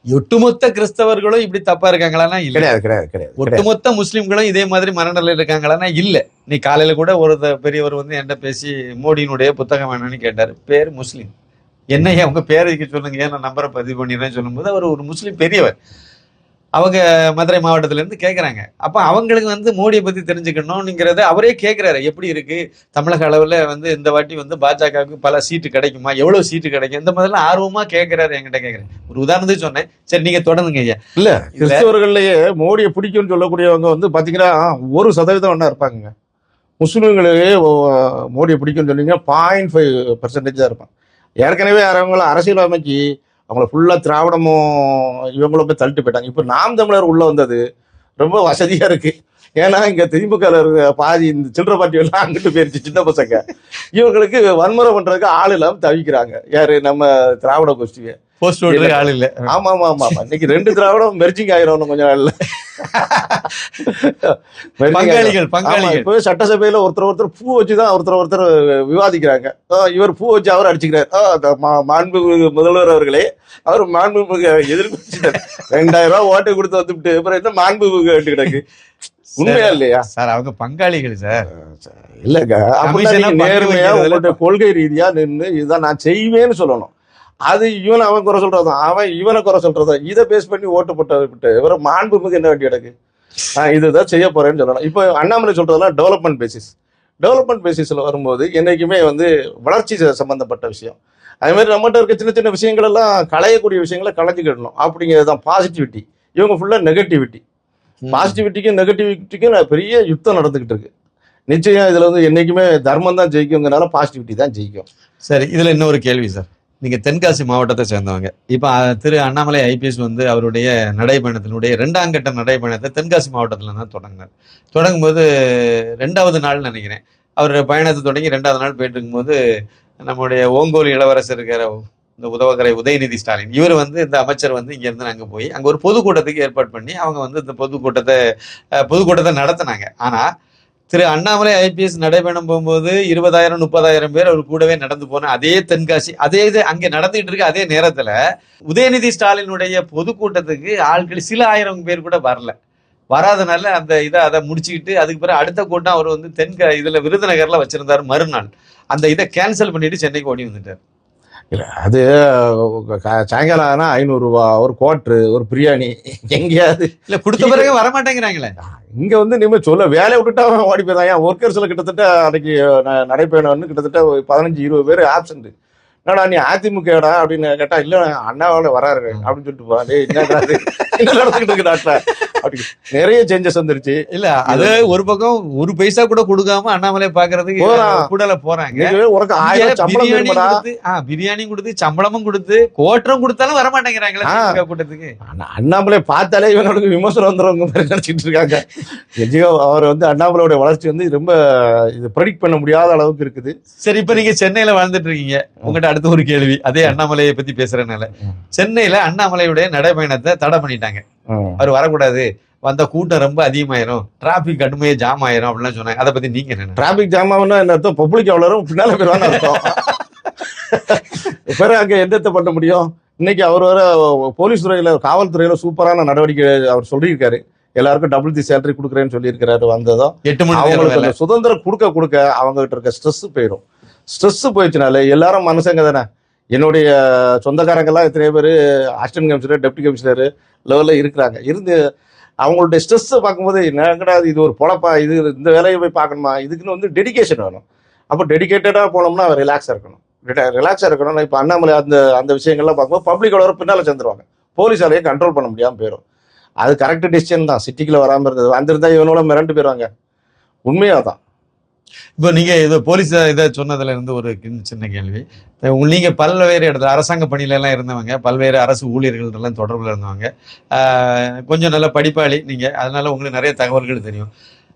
ஒட்டுமொத்த கிறிஸ்தவர்களும் இப்படி தப்பா இருக்காங்களான்னா இல்ல. கிடையாது கிடையாது. ஒட்டுமொத்த முஸ்லிம்களும் இதே மாதிரி மனநிலையில் இருக்காங்களான்னா இல்ல. நீ காலையில கூட ஒரு பெரியவர் வந்து என்கிட்ட பேசி மோடியினுடைய புத்தகம் வேணும்னு கேட்டாரு. பேர் முஸ்லீம். என்னையா? உங்க பேருக்கு சொல்லுங்க? நான் நம்பரை பதிவு பண்ணிடுறேன்னு சொல்லும்போது அவர் ஒரு முஸ்லீம் பெரியவர். அவங்க மதுரை மாவட்டத்துல இருந்து கேக்குறாங்க. அப்ப அவங்களுக்கு வந்து மோடியை பத்தி தெரிஞ்சுக்கணும்ங்கிறத அவரே கேக்குறாரு. எப்படி இருக்கு? தமிழக அளவுல வந்து இந்த வாட்டி வந்து பாஜகவுக்கு பல சீட்டு கிடைக்குமா? எவ்வளவு சீட்டு கிடைக்கும்? இந்த மாதிரிலாம் ஆர்வமா கேக்குறாரு என்கிட்ட கேக்குறேன் ஒரு உதாரணத்துக்கு சொன்னேன். சரி நீங்க தொடர்ந்துங்க ஐயா. இல்ல கிறிஸ்தவர்கள்லயே மோடியை பிடிக்கும்னு சொல்லக்கூடியவங்க வந்து பாத்தீங்கன்னா ஒரு சதவீதம் வேணா இருப்பாங்க முஸ்லிம்களே மோடியை பிடிக்கும்னு சொன்னீங்க பாயிண்ட் ஃபைவ் பர்சன்டேஜ் தான் இருப்பாங்க. ஏற்கனவே அவங்கள அரசியல் அமைக்கி அவங்கள ஃபுல்லாக திராவிடமும் இவங்களும் போய் தள்ளிட்டு போயிட்டாங்க. இப்போ நாம் தமிழர் உள்ளே வந்தது ரொம்ப வசதியாக இருக்குது ஏன்னா இங்கே திமுக இருக்க பாதி இந்த சில்லற பாட்டி எல்லாம் அங்கிட்டு போயிருச்சு சின்ன பசங்க. இவங்களுக்கு வன்முறை பண்ணுறதுக்கு ஆள் இல்லாமல் தவிக்கிறாங்க. யார்? நம்ம திராவிட கோஷ்டியை. போஸ்ட் ஓட்டுறதுக்கு ஆள் இல்ல. ஆமா ஆமா ஆமா இன்னைக்கு ரெண்டு திராவிடம் மெர்ஜிங் ஆயிரும் கொஞ்ச நாள்ல. *laughs* பங்காளிகள் பங்காளிகள். இப்போ சட்டசபையில ஒருத்தர் ஒருத்தர் பூ வச்சுதான் ஒருத்தர் ஒருத்தர் விவாதிக்கிறாங்க. இவர் பூ வச்சு அவர் அடிச்சுக்கிறார். மாண்பு முதல்வர் அவர்களே அவர் மாண்பு எதிர்ப்பு *laughs* ரெண்டாயிரம் ரூபாய் ஓட்டு கொடுத்து வந்துட்டு அப்புறம் என்ன மாண்பு கேட்டு கிடக்கு? உண்மையா இல்லையா? சார் அவங்க பங்காளிகள் சார். இல்லங்க நேர்மையா கொள்கை ரீதியா நின்று இதான் நான் செய்வேன்னு சொல்லணும். அது இவன் அவன் குறை சொல்றதும் அவன் இவனை குறை சொல்றதும் இதை பேஸ் பண்ணி ஓட்டு போட்டு விட்டு இவரை மாண்பு மிகு என்ன வேண்டி கிடக்கு? நான் இதுதான் செய்ய போறேன்னு சொல்லணும் இப்போ அண்ணாமலை சொல்றதெல்லாம் டெவலப்மெண்ட் பேசிஸ் டெவலப்மெண்ட் பேசிஸ்ல வரும்போது என்னைக்குமே வந்து வளர்ச்சி ச- சம்பந்தப்பட்ட விஷயம். அதே மாதிரி நம்மகிட்ட இருக்க சின்ன சின்ன விஷயங்கள் எல்லாம் களையக்கூடிய விஷயங்களை களைஞ்சிக்கிடணும். அப்படிங்கிறது தான் பாசிட்டிவிட்டி இவங்க ஃபுல்லா நெகட்டிவிட்டி பாசிட்டிவிட்டிக்கும் நெகட்டிவிட்டிக்கும் பெரிய யுத்தம் நடந்துகிட்டு இருக்கு. நிச்சயம் இதுல வந்து என்னைக்குமே தர்மம் தான் ஜெயிக்குங்கிறனால பாசிட்டிவிட்டி தான் ஜெயிக்கும். சரி இதுல இன்னொரு கேள்வி சார். நீங்க தென்காசி மாவட்டத்தை சேர்ந்தவங்க. இப்ப திரு அண்ணாமலை ஐபிஎஸ் வந்து அவருடைய நடைபயணத்தினுடைய இரண்டாம் கட்ட நடைபயணத்தை தென்காசி மாவட்டத்துல தான் தொடங்கினார். தொடங்கும்போது ரெண்டாவது நாள் நினைக்கிறேன். அவர் பயணத்தை தொடங்கி ரெண்டாவது நாள் போயிட்டு இருக்கும்போது நம்முடைய ஓங்கோல் இளவரசர் இருக்கிற இந்த உதவகரை உதயநிதி ஸ்டாலின். இவர் வந்து இந்த அமைச்சர் வந்து இங்க இருந்து போய் அங்க ஒரு பொதுக்கூட்டத்துக்கு ஏற்பாடு பண்ணி அவங்க வந்து இந்த பொதுக்கூட்டத்தை பொதுக்கூட்டத்தை நடத்தினாங்க. ஆனா திரு அண்ணாமலை ஐபிஎஸ் நடைபயணம் போகும்போது இருபதாயிரம் முப்பதாயிரம் பேர் அவர் கூடவே நடந்து போன அதே தென்காசி அதே இது அங்கே நடந்துகிட்டு இருக்க அதே நேரத்தில் உதயநிதி ஸ்டாலினுடைய பொதுக்கூட்டத்துக்கு ஆட்கள் சில ஆயிரம் பேர் கூட வரல. வராதனால அந்த இதை அதை முடிச்சுக்கிட்டு அதுக்கு பிறகு அடுத்த கூட்டம் அவர் வந்து தென்க இதில் விருதுநகரில் வச்சுருந்தார் மறுநாள். அந்த இதை கேன்சல் பண்ணிட்டு சென்னைக்கு ஓடி வந்துட்டார். இல்ல அது சாயங்காலம் ஆனா ஐநூறு ரூபா ஒரு குவாட்ரு ஒரு பிரியாணி எங்கேயாவது இல்ல கொடுத்த பிறகு வரமாட்டேங்கிறாங்களே. இங்க வந்து நிம்மதி சொல்ல வேலையை விட்டுட்டா ஓடி போயிருந்தான் ஏன் ஒர்க்கர்ஸ்ல கிட்டத்தட்ட அன்னைக்கு ந- நடைபயணம் வந்து கிட்டத்தட்ட பதினஞ்சு இருபது பேர் ஆப்சண்ட் என்னடா நீ அதிமுகடா அப்படின்னு கேட்டா இல்ல அண்ணாவோட வராரு அப்படின்னு சொல்லிட்டு இது? என்ன நடந்துகிட்டு இருக்கு நாட்டுல அப்படி நிறைய சேஞ்சஸ் வந்துருச்சு. இல்ல அது ஒரு பக்கம் ஒரு பைசா கூட கொடுக்காம அண்ணாமலை பாக்குறதுக்கு. கூடல போறாங்க. இன்னைக்கு உனக்கு ஆயிரம் சம்பளம் பிரியாணி வேணுமாடா. கொடுத்து சம்பளமும் கொடுத்து கோட்டரும் கொடுத்தாலும் வர மாட்டேங்கிறாங்களே கூட்டத்துக்கு. அண்ணா- அண்ணாமலை பார்த்தாலே இவனோட விமர்சனம் வந்துடுறவங்க மாதிரி நினைச்சிட்டு இருக்காங்க. நிஜம் அவர் வந்து அண்ணாமலையோட வளர்ச்சி வந்து ரொம்ப இது ப்ரெடிக்ட் பண்ண முடியாத அளவுக்கு இருக்குது. சரி இப்ப நீங்க சென்னையில வாழ்ந்துட்டு இருக்கீங்க. உங்ககிட்ட அடுத்த ஒரு கேள்வி. அதே அண்ணாமலையை பத்தி பேசுறதுனால. சென்னையில அண்ணாமலையுடைய நடைபயணத்தை தடை பண்ணிட்டாங்க. அவர் வரக்கூடாது. வந்த கூட்டம் ரொம்ப அதிகமாயிரும். டிராபிக் கடுமையா ஜாம் ஆயிரும் அப்படிலாம் சொன்னாங்க அதை பத்தி நீங்க என்ன டிராபிக் ஜாம் ஆகும்னா என்ன அர்த்தம்? பப்ளிக் அவ்வளோ பின்னால போயிருவான்னு அர்த்தம். பிறகு அங்க என்னத்தை பண்ண முடியும்? இன்னைக்கு அவர் வர போலீஸ் துறையில காவல்துறையில சூப்பரான நடவடிக்கை அவர் சொல்லியிருக்காரு. எல்லாருக்கும் டபுள் தி சேலரி கொடுக்குறேன்னு சொல்லியிருக்கிறாரு வந்ததும். எட்டு மணி அவங்களுக்கு அந்த சுதந்திரம் கொடுக்க கொடுக்க அவங்க கிட்ட இருக்க ஸ்ட்ரெஸ் போயிடும். ஸ்ட்ரெஸ் போயிடுச்சுனாலே எல்லாரும் மனுஷங்க தானே? என்னுடைய சொந்தக்காரங்கெல்லாம் எத்தனை பேர் அசிஸ்டன்ட் கமிஷனர் டெப்டி கமிஷனர் லெவலில் இருக்கிறாங்க. இருந்து அவங்களுடைய ஸ்ட்ரெஸ்ஸை பார்க்கும்போது என்னங்கடா இது? ஒரு பொழப்பா? இது இந்த வேலையை போய் பார்க்கணுமா? இதுக்குன்னு வந்து டெடிகேஷன் வேணும். அப்போ டெடிகேட்டடாக போனோம்னா அவர் ரிலாக்ஸாக இருக்கணும். ரிலாக்ஸாக இருக்கணும் இப்போ அண்ணாமலை அந்த அந்த விஷயங்கள்லாம் பார்க்கும்போது பப்ளிக்கோட வர பின்னால் சேர்ந்துருவாங்க. போலீஸாலேயே கண்ட்ரோல் பண்ண முடியாமல் போயிடும் அது கரெக்ட் டிசிஷன் தான். சிட்டிக்குள்ளே வராமல் இருந்தது. வந்திருந்தா இவனோட மிரண்டு போயிடுவாங்க உண்மையாக தான் இப்போ நீங்க இது போலீஸ் இதை சொன்னதுல இருந்து ஒரு சின்ன- கேள்வி. நீங்கள் நீங்க பல்வேறு இடத்துல அரசாங்க பணியில எல்லாம் இருந்தவங்க பல்வேறு அரசு ஊழியர்கள் எல்லாம் தொடர்புல இருந்தவங்க ஆஹ் கொஞ்சம் நல்ல படிப்பாளி நீங்க அதனால உங்களுக்கு நிறைய தகவல்கள் தெரியும்.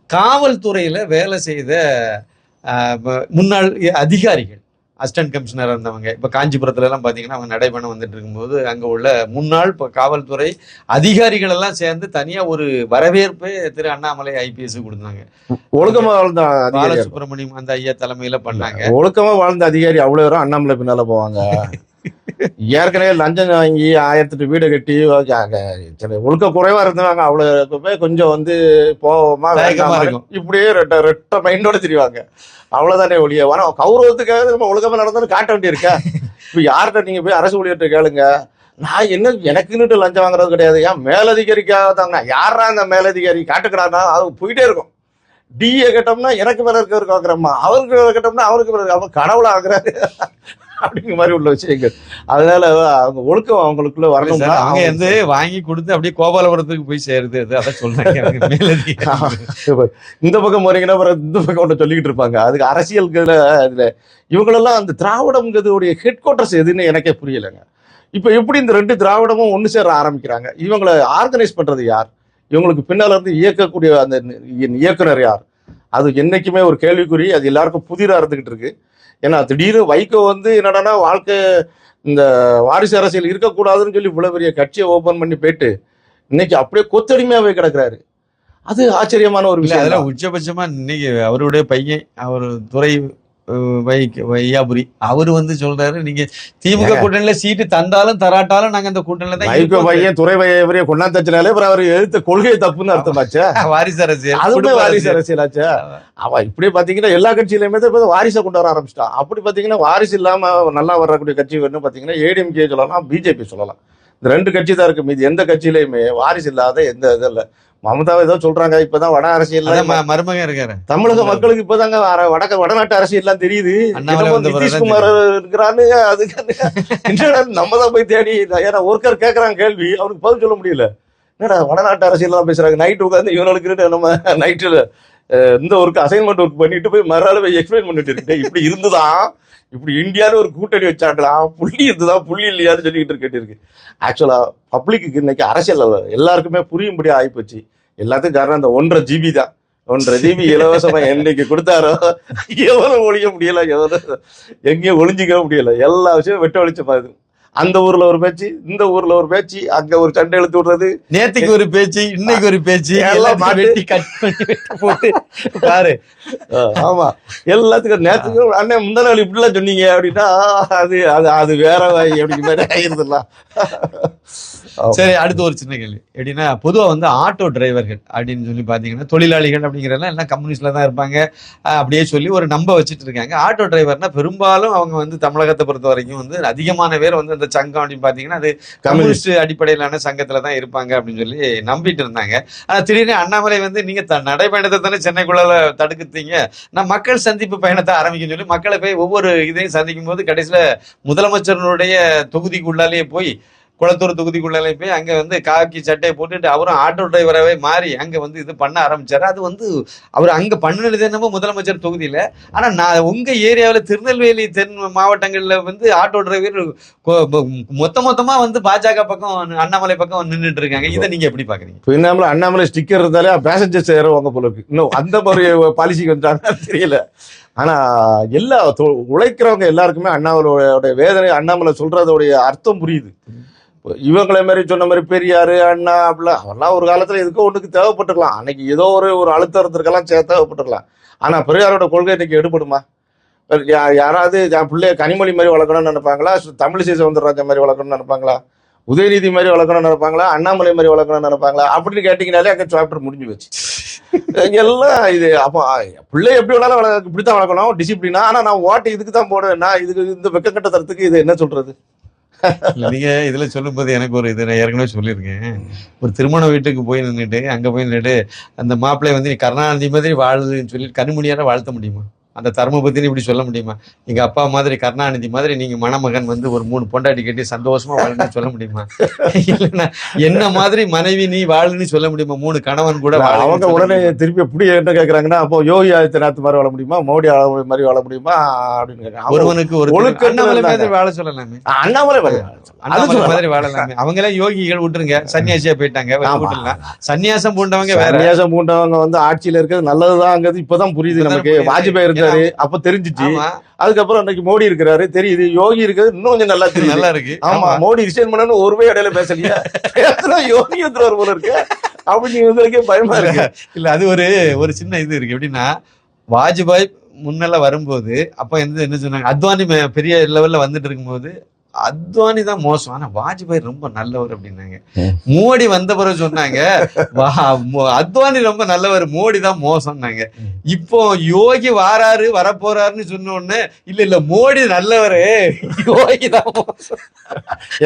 காவல்துறையில வேலை செய்த ஆஹ் முன்னாள் அதிகாரிகள் அசிஸ்டன்ட் கமிஷனர் இருந்தவங்க. இப்ப காஞ்சிபுரத்துல எல்லாம் பாத்தீங்கன்னா அவங்க நடைபயணம் வந்துட்டு இருக்கும்போது அங்க உள்ள முன்னாள் இப்ப காவல்துறை அதிகாரிகள் எல்லாம் சேர்ந்து தனியா ஒரு வரவேற்பு திரு அண்ணாமலை ஐபிஎஸ் கொடுத்தாங்க. ஒழுக்கமா வாழ்ந்த பாலசுப்ரமணியம் அந்த ஐயா தலைமையில பண்ணாங்க. ஒழுக்கமா வாழ்ந்த அதிகாரி அவ்வளவு பேரும் அண்ணாமலை பின்னால போவாங்க. *laughs* ஏற்கனவே லஞ்சம் வாங்கி ஆயிரத்தெட்டு வீடு கட்டி ஒழுக்க குறைவா இருந்தவங்க அவ்வளவு கொஞ்சம் வந்து போவோமா. இப்படியே ரெட்ட ரெட்ட மைண்டோட திரிவாங்க. அவ்வளவுதானே ஒழிய. வர கௌரவத்துக்காக நம்ம ஒழுக்கமா நடந்தாலும் காட்ட வேண்டியிருக்கா? இப்ப யார்கிட்ட நீங்க போய் அரசு ஊழியர்கிட்ட கேளுங்க. நான் என்ன எனக்குன்னுட்டு லஞ்சம் வாங்குறது கிடையாது. ஏன் மேலதிகாரிக்காக தாங்க யாரா அந்த மேலதிகாரி? காட்டுக்கிறானா அது போயிட்டே இருக்கும். டிஏ கேட்டோம்னா எனக்கு மேல இருக்கவருக்கு ஆக்குறம்மா அவருக்கு கேட்டோம்னா அவருக்கு. அவன் கடவுளை ஆகுறாரு அப்படிங்கிற மாதிரி உள்ள விஷயங்கள். அதனால அவங்க ஒழுக்கம் அவங்களுக்குள்ள வரணும் சார், அவங்க வந்து வாங்கி கொடுத்து அப்படியே கோபாலபுரத்துக்கு போய் சேருது. அது அதான் *laughs* மேலதிகாரி. இந்த பக்கம் போறீங்கன்னா இந்த பக்கம் ஒன்று சொல்லிக்கிட்டு இருப்பாங்க. அதுக்கு அரசியலுக்கு இதுல இவங்களெல்லாம் அந்த திராவிடம்ங்கிறதுடைய ஹெட் குவார்ட்டர்ஸ் எதுன்னு எனக்கே புரியலைங்க. இப்போ எப்படி இந்த ரெண்டு திராவிடமும் ஒன்று சேர ஆரம்பிக்கிறாங்க? இவங்களை ஆர்கனைஸ் பண்றது யார்? இவங்களுக்கு பின்னால இருந்து இயக்கக்கூடிய அந்த இயக்குனர் யார்? அது என்னைக்குமே ஒரு கேள்விக்குறி. அது எல்லாருக்கும் புதிரா இருந்துகிட்டு இருக்கு. ஏன்னா திடீர்னு வைகோ வந்து என்னடான்னா வாழ்க்கை இந்த வாரிசு அரசியல் இருக்கக்கூடாதுன்னு சொல்லி இவ்வளவு பெரிய கட்சியை ஓபன் பண்ணி போயிட்டு இன்னைக்கு அப்படியே கொத்தடிமையாவே கிடக்குறாரு அது ஆச்சரியமான ஒரு விஷயம் அதுல. உச்சபட்சமா இன்னைக்கு அவருடைய பையன் அவர் துறை வையாபுரி. அவரு வந்து சொல்றாரு நீங்க திமுக. கூட்டணியில சீட்டு தந்தாலும் தராட்டாலும் நாங்க அந்த கூட்டணியில தான் வைகோ. பையன் துறை கொண்டாந்தச்சுனாலே அப்புறம் அவர் எழுத்த கொள்கை தப்புன்னு அர்த்தமாச்சே. *laughs* வாரிசு அரசியல் அதுவுமே வாரிசு அரசியல். அரசியலாச்சே. அவன் இப்படி பாத்தீங்கன்னா எல்லா கட்சியிலுமே தான் வாரிசை கொண்டு வர ஆரம்பிச்சிட்டான் அப்படி பாத்தீங்கன்னா வாரிசு இல்லாம நல்லா வரக்கூடிய கட்சி வேணும் பாத்தீங்கன்னா ஏடிஎம்கே சொல்லலாம் பிஜேபி சொல்லலாம். இந்த ரெண்டு கட்சி தான் இருக்கு. மீதி எந்த கட்சியிலயுமே வாரிசு இல்லாத எந்த இது இல்ல. மமதாவை ஏதோ சொல்றாங்க இப்பதான் வட அரசியல் அதான் ம- மருமகன் இருக்காரு. தமிழக மக்களுக்கு இப்பதாங்க வடக்க வடநாட்டு தெரியுது. என்னமோ வந்த பிறகுதான் நிதிஷ்குமார் இருக்கிறான்னு அதுக்கு நம்ம தான் போய் தேடி ஏன்னா ஒருத்தர் கேட்கறான் கேள்வி அவருக்கு பதில் சொல்ல முடியல. என்னடா வடநாட்டு அரசியல் தான் பேசுறாங்க நைட் உட்காந்து இவனுக்கு நம்ம நைட்டுல இந்த ஒர்க் அசைன்மெண்ட் ஒர்க் பண்ணிட்டு போய் மறுநாள் போய் எக்ஸ்பிளைன் பண்ணிட்டு இருக்கேன். இப்படி இருந்துதான் இப்படி இந்தியாவில் ஒரு கூட்டணி வச்சாங்களாம் புள்ளி இருந்துதான் புள்ளி இல்லையான்னு சொல்லிக்கிட்டு கேட்டு இருக்கு ஆக்சுவலா பப்ளிக்கு இன்னைக்கு அரசியல் எல்லாருக்குமே புரியும்படி ஆயிப்போச்சு. எல்லாத்துக்கும் காரணம் அந்த ஒன்றரை ஜிபி தான். ஒன்றரை ஜிபி இலவசமா என்னைக்கு கொடுத்தாரோ எவ்வளவு ஒழிய முடியல எவ்வளோ எங்கேயும் ஒளிஞ்சிக்க முடியல. எல்லா விஷயமும் வெட்ட ஒழிச்ச பாருது அந்த ஊர்ல ஒரு பேச்சு இந்த ஊர்ல ஒரு பேச்சு அங்க ஒரு சண்டை இழுத்து விடுறது. நேத்துக்கு ஒரு பேச்சு இன்னைக்கு ஒரு பேச்சு. எல்லாம். வெட்டி கட் பண்ணி போட்டு பாரு. ஆமா. எல்லாத்துக்கும் நேற்றுக்கு அண்ணன் முந்தா நாள் இப்படிலாம் சொன்னீங்க அப்படின்னா அது அது அது வேற வாய் அப்படிங்கிற மாதிரி ஆயிருந்துடலாம். சரி அடுத்து ஒரு சின்ன கேள்வி. எப்படின்னா பொதுவா வந்து ஆட்டோ டிரைவர்கள் அப்படின்னு சொல்லி பாத்தீங்கன்னா தொழிலாளிகள் அப்படிங்கிறதெல்லாம் எல்லாம் கம்யூனிஸ்ட்ல தான் இருப்பாங்க. அப்படியே சொல்லி ஒரு நம்ப வச்சுட்டு இருக்காங்க. ஆட்டோ டிரைவர்னா பெரும்பாலும் அவங்க வந்து தமிழகத்தை பொறுத்த வரைக்கும் வந்து அதிகமான பேர் வந்து அந்த சங்கம் அப்படின்னு பாத்தீங்கன்னா அது கம்யூனிஸ்ட். அடிப்படையிலான சங்கத்துல தான் இருப்பாங்க அப்படின்னு சொல்லி நம்பிட்டு இருந்தாங்க. ஆனா திடீர்னு அண்ணாமலை வந்து நீங்க நடைபயணத்தை தானே சென்னைக்குள்ள தடுக்குத்தீங்க நான் மக்கள் சந்திப்பு பயணத்தை ஆரம்பிக்கும் சொல்லி மக்களை போய் ஒவ்வொரு இதையும் சந்திக்கும் போது கடைசியில முதலமைச்சருடைய தொகுதிக்குள்ளாலேயே போய் குளத்தூர் தொகுதிக்குள்ளாலே போய் அங்க வந்து காக்கி சட்டையை போட்டுட்டு அவரும் ஆட்டோ டிரைவராகவே மாறி அங்க வந்து இது பண்ண ஆரம்பிச்சாரு. அது வந்து அவர் அங்க பண்ணினது என்னமோ முதலமைச்சர் தொகுதியில. ஆனா நான் உங்க ஏரியாவுல திருநெல்வேலி தென் மாவட்டங்கள்ல வந்து ஆட்டோ டிரைவர் மொத்த மொத்தமா வந்து பாஜக பக்கம் அண்ணாமலை பக்கம் நின்னுட்டு இருக்காங்க இதை நீங்க எப்படி பாக்குறீங்க? பின்னாமல அண்ணாமலை ஸ்டிக்கர் இருந்தாலே பேசஞ்சர்ஸ் ஏறுவாங்க போல இருக்கு. இன்னும் அந்த மாதிரி *laughs* பாலிசிக்கு வந்துட்டாங்க தெரியல. ஆனா எல்லா தொ- உழைக்கிறவங்க எல்லாருக்குமே அண்ணாமலையோட வேதனை அண்ணாமலை சொல்றதோடைய அர்த்தம் புரியுது. இவங்களை மாதிரி சொன்ன மாதிரி பெரியாரு அண்ணா அப்படிலாம் அவெல்லாம் ஒரு காலத்துல எதுக்கோ ஒண்ணுக்கு தேவைப்பட்டிருக்கலாம். அன்னைக்கு ஏதோ ஒரு ஒரு அழுத்தம் இருந்திருக்கலாம் சே- தேவைப்பட்டிருக்கலாம். ஆனா பெரியாரோட கொள்கை இன்னைக்கு எடுபடுமா? யா- யாராவது என் பிள்ளைய கனிமொழி மாதிரி வளர்க்கணும்னு நினைப்பாங்களா? தமிழிசை சவுந்தரராஜன் மாதிரி வளர்க்கணும்னு நினைப்பாங்களா? உதயநிதி மாதிரி வளர்க்கணும்னு நினைப்பாங்களா? அண்ணாமலை மாதிரி வளர்க்கணும்னு நினைப்பாங்களா? அப்படின்னு கேட்டீங்கனாலே அங்கே சாப்டர் முடிஞ்சு வச்சு எல்லாம் இது அப்போ பிள்ளை எப்படி வேணாலும் வளர்க்க இப்படித்தான் வளர்க்கணும் டிசிப்ளினா ஆனால் நான் ஓட்டு இதுக்கு தான் போடுவேன். நான் இதுக்கு இந்த வெக்கக்கட்ட தரத்துக்கு இது என்ன சொல்றது? நீங்க இதுல சொல்லும்போது எனக்கு ஒரு இது நான் ஏற்கனவே சொல்லியிருக்கேன். ஒரு திருமண வீட்டுக்கு போய் நின்றுட்டு அங்க போய் நின்றுட்டு அந்த மாப்பிள்ளை வந்து நீ கருணாநிதி மாதிரி வாழுதுன்னு சொல்லி கண்மணியால வாழ்த்த முடியுமா? அந்த தர்மபத்தினி இப்படி சொல்ல முடியுமா? எங்க அப்பா மாதிரி கருணாநிதி மாதிரி நீங்க மணமகன் வந்து ஒரு மூணு பொண்டாட்டி கட்டி சந்தோஷமா வாழணும்னு சொல்ல முடியுமா? இல்லைன்னா என்ன மாதிரி மனைவி நீ வாழுன்னு சொல்ல முடியுமா? மூணு கணவன் கூட அவங்க உடனே? திருப்பி எப்படி என்ன கேக்குறாங்கன்னா அப்போ யோகி ஆதித்யநாத் மாதிரி வாழ முடியுமா? மோடி மாதிரி வாழ முடியுமா? அப்படின்னு கேக்குறாங்க. அவங்க ஒருவனுக்கு ஒரு ஒழுக்கத்துல அண்ணாமலை. மாதிரி வாழ சொல்லலாமே. அண்ணாமலை மாதிரி அண்ணாமலை சொல்லலாம். மாதிரி வாழலாமே. அவங்க எல்லாம் யோகிகள் விட்டுருங்க. சன்னியாசியா போயிட்டாங்க. விட்டுலாம் சன்னியாசம் பூண்டவங்க வேற. சன்னியாசம் பூண்டவங்க வந்து ஆட்சியில இருக்கிறது நல்லதுதாங்கிறது இப்பதான் புரியுது நமக்கு. வாஜ்பாய் இருந்தாரு அப்ப தெரிஞ்சிச்சு. அதுக்கப்புறம் இன்னைக்கு மோடி இருக்கிறாரு தெரியுது. யோகி இருக்கிறது இன்னும் கொஞ்சம் நல்லா தெரியுது. நல்லா இருக்கு. ஆமா மோடி ரிசைன் பண்ணனு ஒருவே இடையில பேசலையா. எத்தனை யோகி எத்தனை போல இருக்கு. அப்படின்னு இவங்களுக்கே பயமா இருக்கு. இல்ல அது ஒரு ஒரு சின்ன இது இருக்கு. எப்படின்னா வாஜ்பாய் முன்னெல்லாம் வரும்போது அப்ப வந்து என்ன சொன்னாங்க அத்வானி பெரிய லெவல்ல வந்துட்டு இருக்கும்போது அத்வானி தான் மோசம். ஆனா வாஜ்பாய் ரொம்ப நல்லவர் அப்படின்னாங்க. மோடி வந்த பிறகு சொன்னாங்க அத்வானி ரொம்ப நல்லவர் மோடி தான் மோசம்னாங்க. இப்போ யோகி வாராரு வரப்போறாருன்னு சொன்ன உடனே இல்ல இல்ல மோடி நல்லவரு யோகி தான் மோசம்.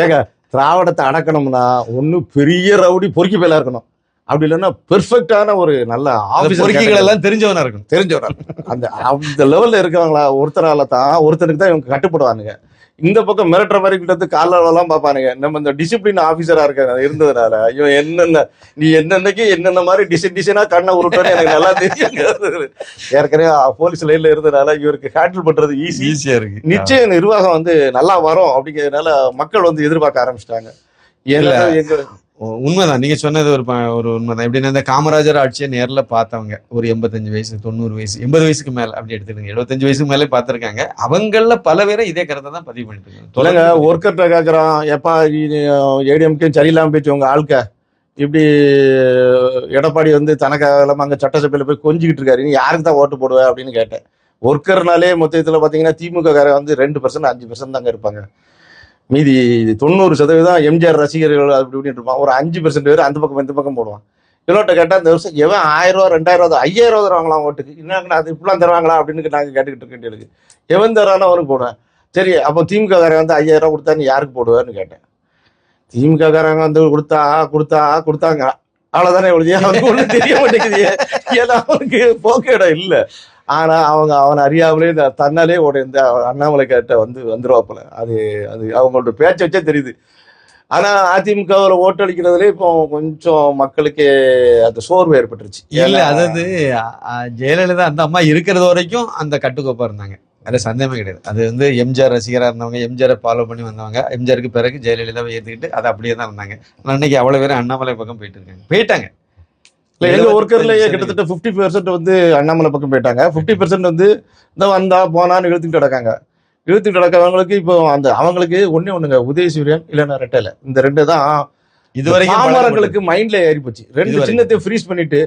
ஏங்க திராவிடத்தை அடக்கணும்னா ஒண்ணு பெரிய ரவுடி பொறுக்கி பேலா இருக்கணும். அப்படி இல்லைன்னா பெர்ஃபெக்டான ஒரு நல்ல பொறுக்கிகள் எல்லாம் தெரிஞ்சவனா இருக்கணும். தெரிஞ்சவரா அந்த அந்த லெவல்ல இருக்கவங்களா ஒருத்தரால தான் ஒருத்தருக்கு தான் இவங்க கட்டுப்படுவானுங்க. இந்த பக்கம் மிரட்டுற மாதிரி கிட்ட வந்து கால எல்லாம் பார்ப்பானுங்க. நம்ம இந்த டிசிப்ளின் ஆபீசரா இருக்க இருந்ததுனால இவன் என்னென்ன நீ என்னென்னக்கு என்னென்ன மாதிரி டிசைன் டிசைனா கண்ணை உருட்டோன்னு எனக்கு நல்லா தெரியும் ஏற்கனவே போலீஸ் லைன்ல இருந்ததுனால இவருக்கு ஹேண்டில் பண்றது ஈஸி ஈஸியா இருக்கு. நிச்சயம் நிர்வாகம் வந்து நல்லா வரும் அப்படிங்கிறதுனால மக்கள் வந்து எதிர்பார்க்க ஆரம்பிச்சிட்டாங்க. உண்மைதான். நீங்க சொன்னது ஒரு ஒரு உண்மைதான். எப்படின்னா இந்த காமராஜர் ஆட்சியை நேர்ல பார்த்தவங்க ஒரு எண்பத்தஞ்சு வயசு தொண்ணூறு வயசு எண்பது வயசுக்கு மேல அப்படி எடுத்துக்கங்க. எழுபத்தஞ்சு வயசுக்கு மேலே பார்த்திருக்காங்க. அவங்கள பல பேரை இதே கருத்தை தான் பதிவு பண்ணிட்டு இருக்காங்க தொடர்ந்து ஒர்க்கர்கிட்ட கேட்குறான் எப்பா ஏடிஎம்கே சரியில்லாம போச்சு உங்க ஆள்க இப்படி எடப்பாடி வந்து தனக்காக இல்லாம அங்க சட்டசபையில போய் கொஞ்சிக்கிட்டு இருக்காரு. நீ யாருக்கு தான் ஓட்டு போடுவ அப்படின்னு கேட்டேன். ஒர்க்கர்னாலே மொத்தத்தில் பார்த்தீங்கன்னா திமுக வந்து ரெண்டு பர்சன்ட் அஞ்சு பர்சன்ட் தாங்க இருப்பாங்க. மீதி தொண்ணூறு சதவீதம் எம்ஜிஆர் ரசிகர்கள் அப்படி இப்படின்னு இருப்பான். ஒரு அஞ்சு பெர்சென்ட் பேர் அந்த பக்கம் இந்த பக்கம் போடுவான். இவனோட்ட கேட்டால் இந்த வருஷம் எவன் ஆயிரம் ரூபா ரெண்டாயிரம் ரூபா ஐயாயிரம் ரூபா தருவாங்களாம் ஓட்டுக்கு என்னங்கண்ணா அது இப்படிலாம் தருவாங்களா அப்படின்னு நாங்கள் கேட்டுக்கிட்டு இருக்க வேண்டியது எவன் தரானோ அவனுக்கு போடுவேன். சரி அப்போ திமுக காரன் வந்து ஐயாயிரம் ரூபா கொடுத்தா நீ யாருக்கு போடுவேன்னு கேட்டேன். திமுக காரங்க வந்து கொடுத்தா கொடுத்தா கொடுத்தாங்க. அவ்வளோதானே ஒழிய அவனுக்கு ஒன்றும் தெரிய மாட்டேங்குது. ஏன்னா அவனுக்கு போக்க இடம் இல்லை. ஆனா அவங்க அவன் அறியாமலே இந்த தன்னாலே ஓட இந்த அண்ணாமலை கிட்ட வந்து வந்துருவாப்புல அது அது அவங்களோட பேச்ச வச்சே தெரியுது. ஆனா அதிமுகவில் ஓட்டளிக்கிறதுல இப்போ கொஞ்சம் மக்களுக்கு அந்த சோர்வு ஏற்பட்டுருச்சு. இல்ல அதாவது ஜெயலலிதா அந்த அம்மா இருக்கிறது வரைக்கும் அந்த கட்டுக்கோப்பா இருந்தாங்க. அதுல சந்தேகமே கிடையாது. அது வந்து எம்ஜிஆர் ரசிகரா இருந்தவங்க எம்ஜிஆரை ஃபாலோ பண்ணி வந்தவங்க எம்ஜிஆருக்கு பிறகு ஜெயலலிதாவை ஏத்துக்கிட்டு அது அப்படியே தான் இருந்தாங்க ஆனா இன்னைக்கு அவ்வளவு பேர் அண்ணாமலை பக்கம் போயிட்டு இருக்காங்க. போயிட்டாங்க. இல்ல எங்க எழுபத்தஞ்சு ஒர்க்கர்லயே. கிட்டத்தட்ட ஃபிஃப்டி பெர்சென்ட் வந்து அண்ணாமலை பக்கம் போயிட்டாங்க. ஃபிஃப்டி பெர்சென்ட் வந்து இந்த வந்தா போனான்னு இழுத்துக்கிட்டு கிடக்காங்க. இழுத்துக்கிட்டு கிடக்கவங்களுக்கு இப்போ அந்த அவங்களுக்கு ஒண்ணே ஒண்ணுங்க உதயசூரியன் இல்லைன்னா ரெட்டலை இந்த ரெண்டு தான் இது வரைக்கும் தாமரங்களுக்கு மைண்ட்ல ஏறி போச்சு ரெண்டு இதுவரைக்கும். சின்னத்தை ஃப்ரீஸ் பண்ணிட்டு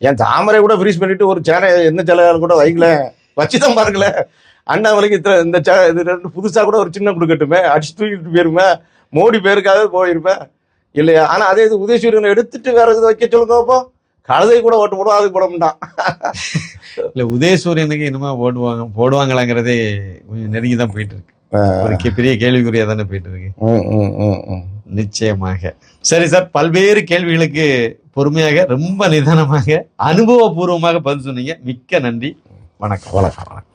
என் தாமரை கூட ஃப்ரீஸ் பண்ணிட்டு ஒரு சேனை எந்த சேலையாலும் கூட வைக்கல வச்சுதான் பாருங்களேன். அண்ணாமலைக்கு இத்த- இந்த சே- இது ரெண்டு புதுசா கூட ஒரு சின்ன கொடுக்கட்டுமே. அடிச்சு தூக்கிட்டு போயிருமே. மோடி பேருக்காக போயிருப்பேன் இல்லையா? ஆனா அதே இது உதயசூரியனை எடுத்துட்டு வேற இது வைக்க சொல்லுங்க அப்போ. கழுதை கூட ஓட்டு போடுவோம் அதுக்கு போட மாட்டான். இல்ல உதயசூரியனுக்கு இனிமே போடுவாங்க போடுவாங்களாங்கிறதே கொஞ்சம் நெருங்கி தான் போயிட்டு இருக்கு ஒரு பெரிய கேள்விக்குறியா தானே போயிட்டு இருக்கு நிச்சயமாக. சரி சார் பல்வேறு கேள்விகளுக்கு பொறுமையாக ரொம்ப நிதானமாக அனுபவபூர்வமாக பதில் சொன்னீங்க. மிக்க நன்றி. வணக்கம். வணக்கம்.